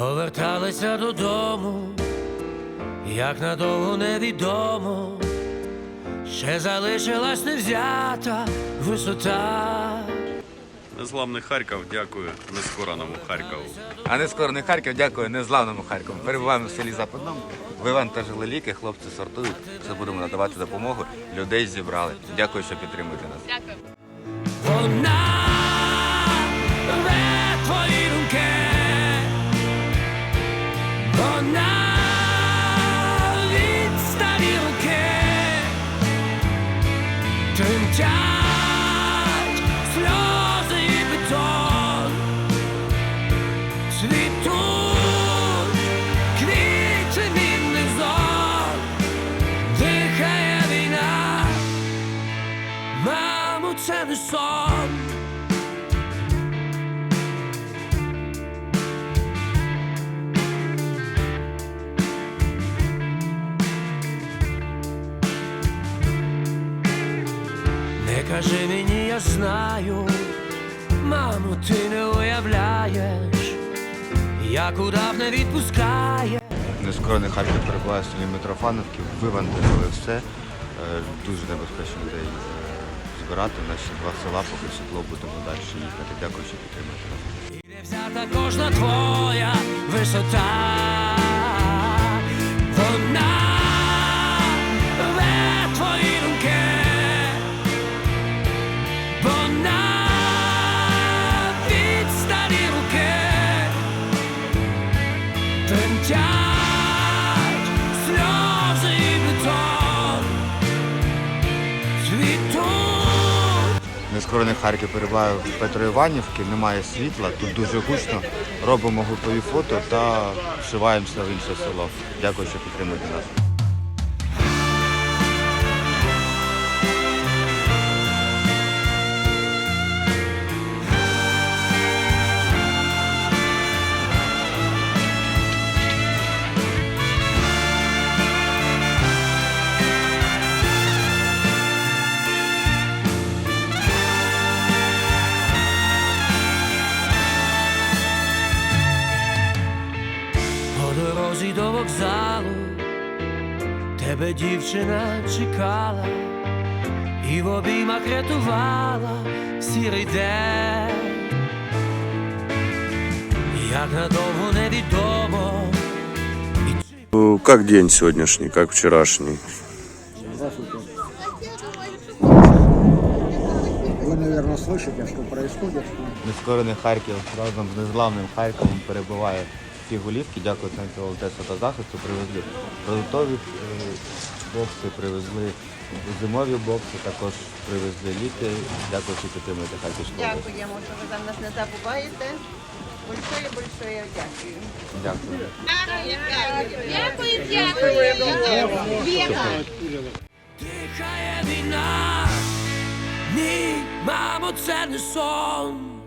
поверталися додому, як надовго невідомо, ще залишилась невзята висота. Незламний Харків, дякую нескораному Харкову. А не скоро не Харків, дякую, незламному Харкову. Перебуваємо в селі Западному. Вивантажили ліки, хлопці сортують. Все будемо надавати допомогу. Людей зібрали. Дякую, що підтримуєте нас. Вона тремтять сльози і бетон, цвітуть квіти мінних зон, дихає війна. Мамо, це не сон. Не кажи мені, я знаю, мамо, ти не уявляєш, як удав не відпускає. Нескорений Харків перебуває селі Митрофановки. Вивантажили все. Е, Дуже небезпечно людей е, збирати. Наші два села, поки світло будемо далі їхати. Дякую, що підтримуєте нас. І де взята кожна твоя висота, Нескорений Харків перебуває в Петроіванівці, немає світла, тут дуже гучно. Робимо групові фото та вшиваємося в інше село. Дякую, що підтримуєте нас. До тебе дівчина чекала і в обіймах рятувала сірий день. Як надовго невідомо, Ну, Как день сегодняшний, как вчерашний? Вы, наверное, слышите, что происходит. Нескорений Харків разом з незламним Харковом перебуває в Фігулівці. Дякую Центру волонтерства та захисту. Привезли продуктові е, бокси, привезли зимові бокси, також привезли ліки. Дякую, що підтримуєте Харківську область. Дякуємо, що ви за нас не забуваєте. Большое, большое дякую. Дякую. Дякую, дихає війна, ні, мамо, це не сон.